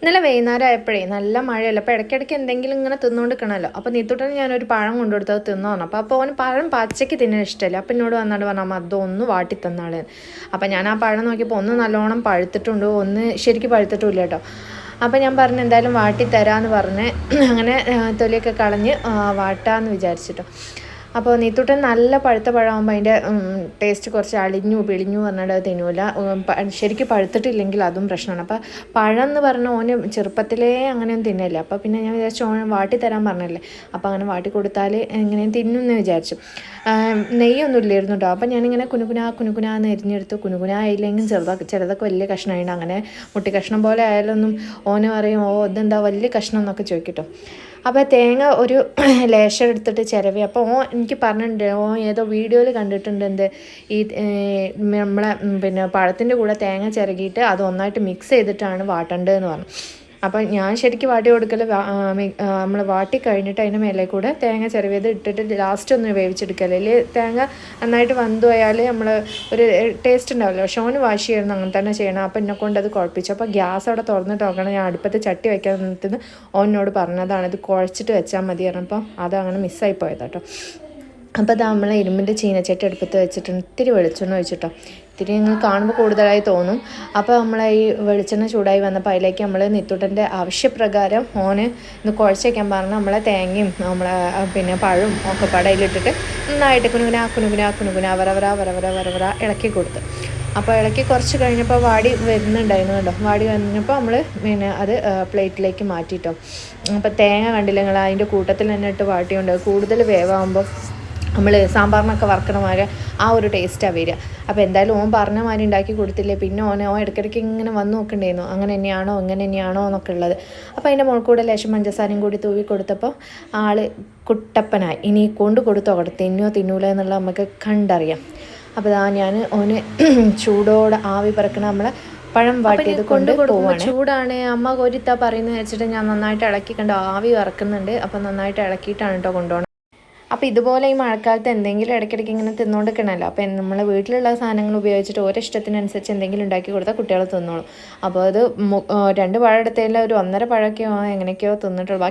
ഇന്നലെ വൈകുന്നേരം ആയപ്പോഴേ നല്ല മഴയല്ല? അപ്പോൾ ഇടയ്ക്കിടയ്ക്ക് എന്തെങ്കിലും ഇങ്ങനെ തിന്നുകൊണ്ടിരിക്കണമല്ലോ അപ്പോൾ നീത്തുട്ടന് ഞാനൊരു പഴം കൊണ്ടുകൊടുത്തത് തിന്നു പറഞ്ഞു. അപ്പോൾ അപ്പോൾ അവന് പഴം പച്ചയ്ക്ക് തിന്നാൻ ഇഷ്ടമല്ല. അപ്പോൾ എന്നോട് വന്നാണ്ട് പറഞ്ഞു അമ്മ അതൊന്ന് വാട്ടി തന്നാൾ. അപ്പോൾ ഞാൻ ആ പഴം നോക്കിയപ്പോൾ ഒന്ന് നല്ലോണം പഴുത്തിട്ടുണ്ട്. ഒന്ന് ശരിക്കും പഴുത്തിട്ടുമില്ല കേട്ടോ. അപ്പോൾ ഞാൻ പറഞ്ഞു എന്തായാലും വാട്ടി തരാമെന്ന് പറഞ്ഞ് അങ്ങനെ തൊലിയൊക്കെ കളഞ്ഞ് വാട്ടാമെന്ന് വിചാരിച്ചിട്ടോ. അപ്പോൾ നീത്തൂട്ടൻ നല്ല പഴുത്ത പഴമാകുമ്പോൾ അതിന്റെ ടേസ്റ്റ് കുറച്ച് അളിഞ്ഞു പിളിഞ്ഞു പറഞ്ഞിട്ട് അത് തിന്നൂല. ശരിക്കും പഴുത്തിട്ടില്ലെങ്കിൽ അതും പ്രശ്നമാണ്. അപ്പോൾ പഴം എന്ന് പറഞ്ഞാൽ ഓന് ചെറുപ്പത്തിലേ അങ്ങനെയൊന്നും തിന്നില്ല അപ്പോൾ പിന്നെ ഞാൻ വിചാരിച്ചു ഓൻ വാട്ടി തരാൻ പറഞ്ഞല്ലേ? അപ്പോൾ അങ്ങനെ വാട്ടി കൊടുത്താൽ എങ്ങനെയും തിന്നും എന്ന് വിചാരിച്ചു നെയ്യൊന്നും ഇല്ലായിരുന്നു കേട്ടോ. അപ്പോൾ ഞാനിങ്ങനെ കുനുകുനാ എന്ന് എരിഞ്ഞെടുത്ത്. കുനുകുനാ ആയില്ലെങ്കിൽ ചെറുതൊക്കെ വലിയ കഷ്ണമായിട്ട് അങ്ങനെ മുട്ടി കഷ്ണം പോലെ ആയാലൊന്നും ഓന് പറയും ഓ ഇതെന്താ വലിയ കഷ്ണം എന്നൊക്കെ ചോദിക്കട്ടോ അപ്പോൾ തേങ്ങ ഒരു ലേശം എടുത്തിട്ട് ചിരവി. അപ്പോൾ ഓ എനിക്ക് പറഞ്ഞിട്ടുണ്ട് ഓ ഏതോ വീഡിയോയിൽ കണ്ടിട്ടുണ്ട് എന്ത് ഈ നമ്മളെ പിന്നെ പഴത്തിന്റെ കൂടെ തേങ്ങ ചിരകിയിട്ട് അത് ഒന്നായിട്ട് മിക്സ് ചെയ്തിട്ടാണ് വാട്ടേണ്ടതെന്ന് പറഞ്ഞു. അപ്പം ഞാൻ ശരിക്കും വാട്ടി കൊടുക്കൽ നമ്മൾ വാട്ടി കഴിഞ്ഞിട്ട് അതിന്റെ മേലെ കൂടെ തേങ്ങ ചിരവിയത് ഇട്ടിട്ട് ലാസ്റ്റ് ഒന്ന് വേവിച്ചെടുക്കൽ അല്ലെങ്കിൽ തേങ്ങ നന്നായിട്ട് വന്നു പോയാൽ നമ്മൾ ഒരു ടേസ്റ്റ് ഉണ്ടാവില്ല. പക്ഷെ ഓന് വാഷ് ചെയ്യണം അങ്ങനെ തന്നെ ചെയ്യണം. അപ്പം എന്നെ കൊണ്ട് അത് കുഴപ്പിച്ചു. അപ്പോൾ ഗ്യാസ് അവിടെ തുറന്നിട്ട് നോക്കണം. ഞാൻ അടുപ്പത്ത് ചട്ടി വയ്ക്കാൻ നിന്നിട്ട് ഓനോട് പറഞ്ഞതാണ് ഇത് കുഴച്ചിട്ട് വെച്ചാൽ മതി പറഞ്ഞപ്പോൾ അത് അങ്ങനെ മിസ്സായി പോയത് കേട്ടോ അപ്പോൾ അത് നമ്മൾ ഇരുമ്പിന്റെ ചീനച്ചട്ടി അടുപ്പത്ത് വെച്ചിട്ടുണ്ട്. ഇത്തിരി വെളിച്ചെണ്ണ ഒഴിച്ചിട്ടോ. ഇത്തിരി നിങ്ങൾ കാണുമ്പോൾ കൂടുതലായി തോന്നും. അപ്പോൾ നമ്മൾ ഈ വെളിച്ചെണ്ണ ചൂടായി വന്നപ്പോൾ അതിലേക്ക് നമ്മൾ നിത്തുട്ടന്റെ ആവശ്യപ്രകാരം ഓന് ഇന്ന് കുഴച്ച് വയ്ക്കാൻ പറഞ്ഞ് നമ്മളെ തേങ്ങയും നമ്മളെ പിന്നെ പഴവും ഒക്കെ പടയിലിട്ടിട്ട് നന്നായിട്ട് കുനുകുന കുനുകുന കുനുകുന വരവര വരവര വരവര ഇളക്കി കൊടുത്ത്. അപ്പോൾ ഇളക്കി കുറച്ച് കഴിഞ്ഞപ്പോൾ വാടി വരുന്നുണ്ടായിരുന്നു കേട്ടോ വാടി വന്നപ്പോൾ നമ്മൾ പിന്നെ അത് പ്ലേറ്റിലേക്ക് മാറ്റിയിട്ടോ. അപ്പോൾ തേങ്ങ കണ്ടില്ല നിങ്ങൾ? അതിന്റെ കൂട്ടത്തിൽ തന്നെ ഇട്ട് വാട്ടിയുണ്ട്. കൂടുതൽ വേവാകുമ്പോൾ നമ്മൾ സാമ്പാറിനൊക്കെ വറക്കണ മാതിരി ആ ഒരു ടേസ്റ്റാണ് വരിക. അപ്പോൾ എന്തായാലും ഓൻ പറഞ്ഞ മാതിരി ഉണ്ടാക്കി കൊടുത്തില്ലേ പിന്നെ ഓനെ ഓൻ ഇടയ്ക്കിടയ്ക്ക് ഇങ്ങനെ വന്ന് നോക്കണ്ടായിരുന്നു. അങ്ങനെ തന്നെയാണോ ഇങ്ങനെ തന്നെയാണോ എന്നൊക്കെ ഉള്ളത്. അപ്പോൾ അതിന്റെ മുകളിൽ കൂടെ ലേശം പഞ്ചസാരയും കൂടി തൂവി കൊടുത്തപ്പോൾ ആൾ കുട്ടപ്പനായി. ഇനി കൊണ്ട് കൊടുത്തോ അവിടെ തിന്നോ തിന്നൂല എന്നുള്ള നമുക്ക് കണ്ടറിയാം. അപ്പോൾ ആ ഞാൻ ഓന് ചൂടോടെ ആവി പറക്കണ നമ്മളെ പഴം വാട്ടിയത് കൊണ്ട് പോവാണ്. ചൂടാണ്. അമ്മ കോരിത്താ പറയുന്നത് വെച്ചിട്ട് ഞാൻ നന്നായിട്ട് ഇളക്കി കണ്ട് ആവി വറക്കുന്നുണ്ട്. അപ്പം നന്നായിട്ട് ഇളക്കിയിട്ടാണ് കേട്ടോ കൊണ്ടുപോകണം അപ്പോൾ ഇതുപോലെ ഈ മഴക്കാലത്ത് എന്തെങ്കിലും ഇടയ്ക്കിടയ്ക്ക് ഇങ്ങനെ തിന്നുകൊണ്ടിരിക്കണമല്ലോ അപ്പോൾ നമ്മൾ വീട്ടിലുള്ള സാധനങ്ങൾ ഉപയോഗിച്ചിട്ട് ഓരോ ഇഷ്ടത്തിനനുസരിച്ച് എന്തെങ്കിലും ഉണ്ടാക്കി കൊടുത്താൽ കുട്ടികൾ തിന്നോളും. അപ്പോൾ അത് രണ്ട് പഴം എടുത്തതിൽ ഒരു ഒന്നര പഴമൊക്കെയോ എങ്ങനെയൊക്കെയോ തിന്നിട്ടുള്ളൂ.